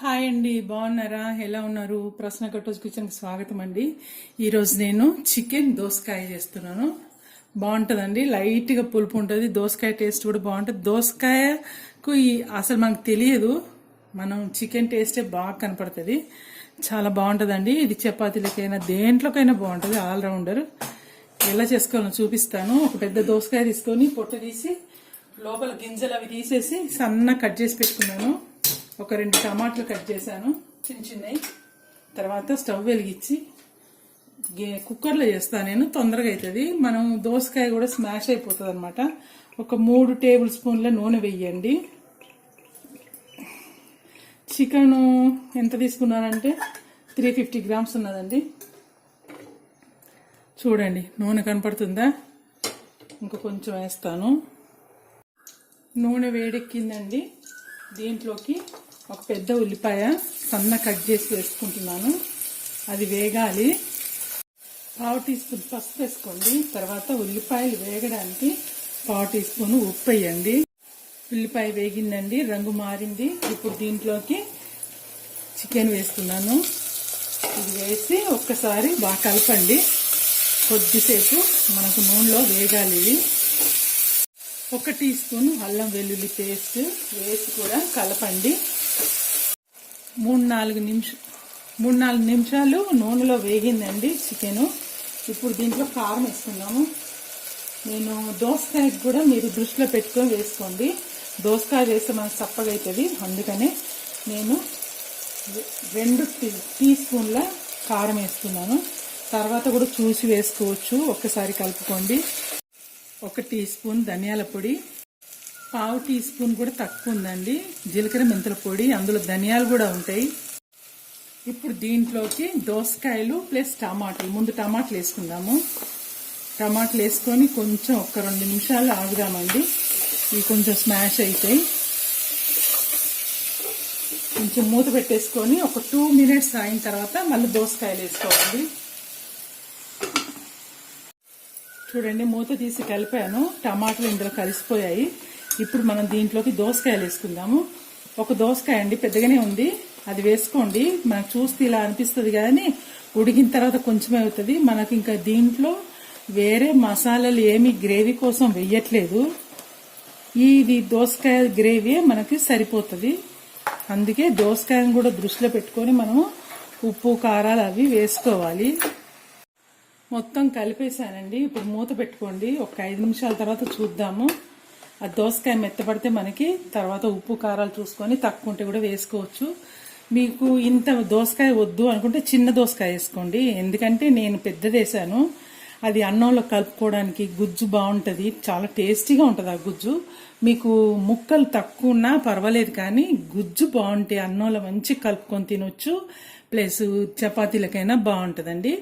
Hi అండి బాగున్నారా? ఎలా ఉన్నారు? ప్రశ్న కట్టోజ్ కిచెన్కి స్వాగతం అండి. ఈరోజు నేను చికెన్ దోసకాయ చేస్తున్నాను. బాగుంటుందండి లైట్గా పులుపు ఉంటుంది దోసకాయ టేస్ట్ కూడా బాగుంటుంది. దోసకాయకు ఈ అసలు మనకు తెలియదు మనం చికెన్ టేస్టే బాగా కనపడుతుంది. చాలా బాగుంటుందండి ఇది చపాతీలకైనా దేంట్లోకైనా బాగుంటుంది ఆల్రౌండర్. ఎలా చేసుకోవాలో చూపిస్తాను. ఒక పెద్ద దోసకాయ తీసుకొని పొట్టు తీసి లోపల గింజలు అవి తీసేసి సన్న కట్ చేసి పెట్టుకున్నాను. ఒక రెండు టమాటాలు కట్ చేశాను చిన్న చిన్నవి. తర్వాత స్టవ్ వెలిగించి గే- కుక్కర్లో చేస్తాను నేను తొందరగా అవుతుంది మనం దోసకాయ కూడా స్మాష్ అయిపోతుంది అనమాట ఒక మూడు టేబుల్ స్పూన్ల నూనె వెయ్యండి. చికెను ఎంత తీసుకున్నానంటే త్రీ ఫిఫ్టీ గ్రామ్స్ ఉన్నదండి. చూడండి నూనె కనపడుతుందా? ఇంకా కొంచెం వేస్తాను. నూనె వేడెక్కిందండి. దీంట్లోకి ఒక పెద్ద ఉల్లిపాయ సన్న కట్ చేసి వేసుకుంటున్నాను. అది వేగాలి. పావు టీ స్పూన్ పసుపు వేసుకోండి. తర్వాత ఉల్లిపాయలు వేగడానికి పావు టీ స్పూన్ ఉప్పు వేయండి. ఉల్లిపాయ వేగిందండి రంగు మారింది. ఇప్పుడు దీంట్లోకి చికెన్ వేస్తున్నాను. ఇది వేసి ఒక్కసారి బాగా కలపండి. కొద్దిసేపు మనకు నూనెలో వేగాలి. ఇవి ఒక టీ స్పూన్ అల్లం వెల్లుల్లి పేస్ట్ వేసి కూడా కలపండి. మూడు నాలుగు నిమిషం మూడు నాలుగు నిమిషాలు నూనెలో వేగిందండి చికెన్. ఇప్పుడు దీంట్లో కారం వేసుకున్నాము నేను దోసకాయకి కూడా మీరు దృష్టిలో పెట్టుకొని వేసుకోండి. దోసకాయ వేస్తే మనకు చప్పగా అవుతుంది అందుకనే నేను రెండు టీ టీ స్పూన్ల కారం వేసుకున్నాను. తర్వాత కూడా చూసి వేసుకోవచ్చు ఒక్కసారి కలుపుకోండి. ఒక టీ స్పూన్ ధనియాల పొడి పావు టీ స్పూన్ కూడా తక్కువ ఉందండి. జీలకర్ర మెంతుల పొడి అందులో ధనియాలు కూడా ఉంటాయి. ఇప్పుడు దీంట్లోకి దోసకాయలు ప్లస్ టమాటాలు. ముందు టమాటాలు వేసుకుందాము. టమాటాలు వేసుకొని కొంచెం ఒక రెండు నిమిషాలు ఆగుదామండి. ఇవి కొంచెం స్మాష్ అవుతాయి కొంచెం మూత పెట్టేసుకొని ఒక టూ మినిట్స్ అయిన తర్వాత మళ్ళీ దోసకాయలు వేసుకోవాలి. చూడండి మూత తీసి కలిపాను. టమాటాలు ఇందులో కలిసిపోయాయి. ఇప్పుడు మనం దీంట్లోకి దోసకాయలు వేసుకుందాము. ఒక దోసకాయ అండి పెద్దగానే ఉంది. అది వేసుకోండి. మనకు చూస్తే ఇలా అనిపిస్తుంది కానీ ఉడికిన తర్వాత కొంచెమే అవుతుంది. మనకి ఇంకా దీంట్లో వేరే మసాలాలు ఏమి గ్రేవీ కోసం వెయ్యట్లేదు ఇది దోసకాయ గ్రేవీ మనకి సరిపోతుంది. అందుకే దోసకాయను కూడా దృష్టిలో పెట్టుకొని మనము ఉప్పు కారాలు అవి వేసుకోవాలి. మొత్తం కలిపేసానండి ఇప్పుడు మూత పెట్టుకోండి. ఒక ఐదు నిమిషాల తర్వాత చూద్దాము. ఆ దోసకాయ మెత్తపడితే మనకి తర్వాత ఉప్పు కారాలు చూసుకొని తక్కువ ఉంటే కూడా వేసుకోవచ్చు. మీకు ఇంత దోసకాయ వద్దు అనుకుంటే చిన్న దోసకాయ వేసుకోండి. ఎందుకంటే నేను పెద్దది వేసాను అది అన్నంలో కలుపుకోవడానికి గుజ్జు బాగుంటుంది. చాలా టేస్టీగా ఉంటుంది ఆ గుజ్జు. మీకు ముక్కలు తక్కువ ఉన్నా పర్వాలేదు కానీ గుజ్జు బాగుంటే అన్నంలో మంచి కలుపుకొని తినొచ్చు. ప్లస్ చపాతీలకైనా బాగుంటుందండి.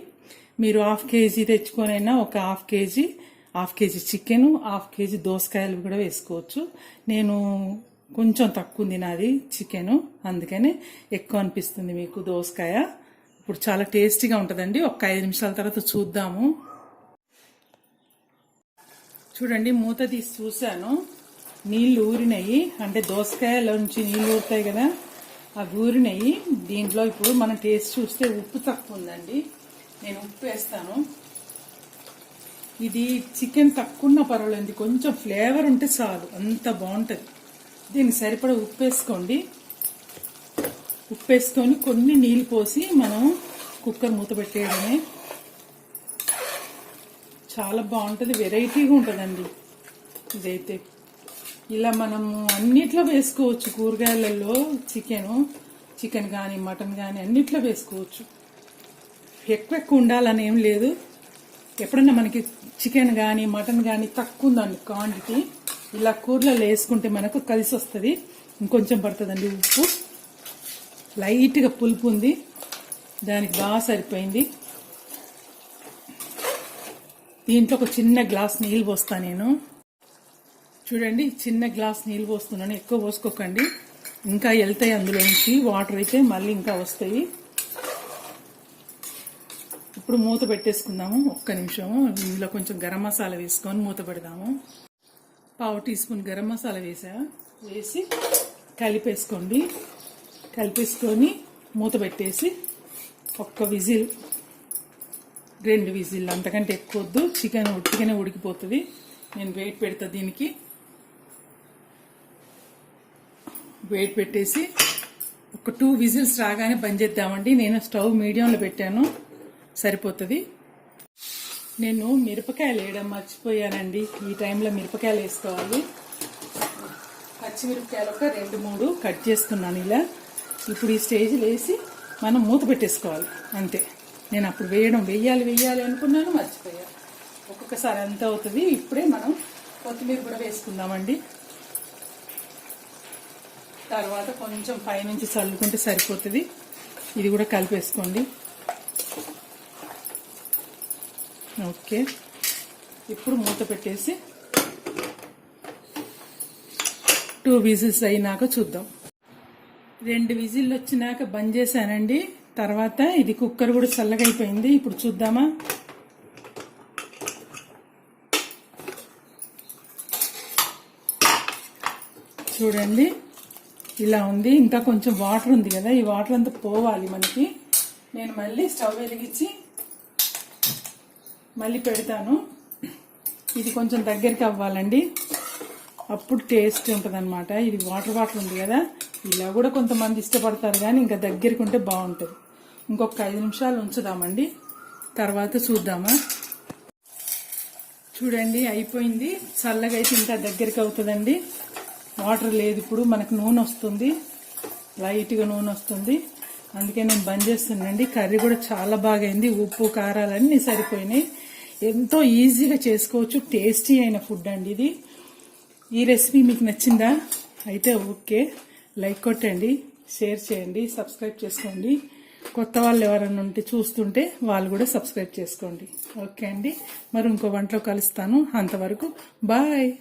మీరు హాఫ్ కేజీ తెచ్చుకొనైనా ఒక half KG half KG chicken half KG దోసకాయలు కూడా వేసుకోవచ్చు. నేను కొంచెం తక్కువ ఉంది నాది చికెన్ అందుకని ఎక్కువ అనిపిస్తుంది మీకు దోసకాయ. ఇప్పుడు చాలా టేస్టీగా ఉంటుందండి. ఒక ఐదు నిమిషాల తర్వాత చూద్దాము. చూడండి మూత తీసి చూశాను. నీళ్ళు ఊరినాయి. అంటే దోసకాయలో నుంచి నీళ్ళు ఊరుతాయి కదా అవి ఊరినాయి. దీంట్లో ఇప్పుడు మనం టేస్ట్ చూస్తే ఉప్పు తక్కువ ఉందండి. నేను ఉప్పు వేస్తాను ఇది చికెన్ తక్కువ పర్వాలేదు కొంచెం ఫ్లేవర్ ఉంటే చాలు అంత బాగుంటుంది. దీనికి సరిపడా ఉప్పు వేసుకోండి ఉప్పు వేసుకొని కొన్ని నీళ్ళు పోసి మనం కుక్కర్ మూత పెట్టేయడమే. చాలా బాగుంటుంది వెరైటీగా ఉంటుందండి. ఇదైతే ఇలా మనము అన్నిట్లో వేసుకోవచ్చు కూరగాయలలో చికెను చికెన్ కానీ మటన్ కానీ అన్నిట్లో వేసుకోవచ్చు. ఎక్కువ ఎక్కువ ఉండాలని ఏం లేదు. ఎప్పుడన్నా మనకి చికెన్ కానీ మటన్ కానీ తక్కువ ఉందండి క్వాంటిటీ. ఇలా కూరలలో వేసుకుంటే మనకు కలిసి వస్తుంది. ఇంకొంచెం పడుతుందండి ఉప్పు. లైట్గా పులుపు ఉంది. దానికి బాగా సరిపోయింది. దీంట్లో ఒక చిన్న గ్లాస్ నీళ్ళు పోస్తా నేను. చూడండి చిన్న గ్లాస్ నీళ్ళు పోస్తున్నాను. ఎక్కువ పోసుకోకండి. ఇంకా వెళ్తాయి అందులో నుంచి వాటర్ అయితే మళ్ళీ ఇంకా వస్తాయి. ఇప్పుడు మూత పెట్టేసుకుందాము. ఒక్క నిమిషము. ఇందులో కొంచెం గరం మసాలా వేసుకొని మూత పెడదాము. పావు టీ స్పూన్ గరం మసాలా వేసా? వేసి కలిపేసుకోండి. కలిపేసుకొని మూత పెట్టేసి ఒక్క విజిల్ రెండు విజిల్ అంతకంటే ఎక్కువ వద్దు. చికెన్ ఉట్టిగానే ఉడికిపోతుంది. నేను వెయిట్ పెడతా దీనికి. వెయిట్ పెట్టేసి ఒక టూ విజిల్స్ రాగానే బంద్ చేద్దామండి. నేను స్టవ్ మీడియంలో పెట్టాను. సరిపోతుంది. నేను మిరపకాయలు వేయడం మర్చిపోయానండి. ఈ టైంలో మిరపకాయలు వేసుకోవాలి. పచ్చిమిరపకాయలు ఒక రెండు మూడు కట్ చేసుకున్నాను ఇలా. ఇప్పుడు ఈ స్టేజ్లో వేసి మనం మూత పెట్టేసుకోవాలి. అంతే. నేను అప్పుడు వేయడం వెయ్యాలి వెయ్యాలి అనుకున్నాను మర్చిపోయాను ఒక్కొక్కసారి అంత అవుతుంది. ఇప్పుడే మనం కొత్తిమీర కూడా వేసుకుందామండి. తర్వాత కొంచెం పైనుంచి చల్లుకుంటే సరిపోతుంది. ఇది కూడా కలిపేసుకోండి. ఓకే. ఇప్పుడు మూత పెట్టేసి టూ విజిల్స్ అయినాక చూద్దాం. రెండు విజిల్ వచ్చినాక బంద్ చేశానండి. తర్వాత ఇది కుక్కర్ కూడా చల్లగా అయిపోయింది ఇప్పుడు చూద్దామా? చూడండి. ఇలా ఉంది. ఇంకా కొంచెం వాటర్ ఉంది కదా. ఈ వాటర్ అంతా పోవాలి మనకి. నేను మళ్ళీ స్టవ్ వెలిగించి మళ్ళీ పెడతాను. ఇది కొంచెం దగ్గరికి అవ్వాలండి. అప్పుడు టేస్ట్ ఉంటుందన్నమాట. ఇది వాటర్ బాటిల్ ఉంది కదా ఇలా కూడా కొంతమంది ఇష్టపడతారు కానీ ఇంకా దగ్గరికి ఉంటే బాగుంటుంది. ఇంకొక ఐదు నిమిషాలు ఉంచుదామండి. తర్వాత చూద్దామా? చూడండి అయిపోయింది. చల్లగా అయితే ఇంకా దగ్గరికి అవుతుందండి. వాటర్ లేదు ఇప్పుడు మనకు నూనె వస్తుంది. లైట్గా నూనె వస్తుంది. అందుకే నేను బంద్ చేస్తున్నానండి. కర్రీ కూడా చాలా బాగైంది. ఉప్పు కారాలన్నీ సరిపోయినాయి. ఎంతో ఈజీగా చేసుకోవచ్చు టేస్టీ అయిన ఫుడ్ అండి ఇది. ఈ రెసిపీ మీకు నచ్చిందా? అయితే ఓకే. లైక్ కొట్టండి షేర్ చేయండి సబ్స్క్రైబ్ చేసుకోండి. కొత్త వాళ్ళు ఎవరైనా ఉంటే చూస్తుంటే వాళ్ళు కూడా సబ్స్క్రైబ్ చేసుకోండి. ఓకే అండి. మరి ఇంకో వంటలో కలుస్తాను. అంతవరకు బాయ్.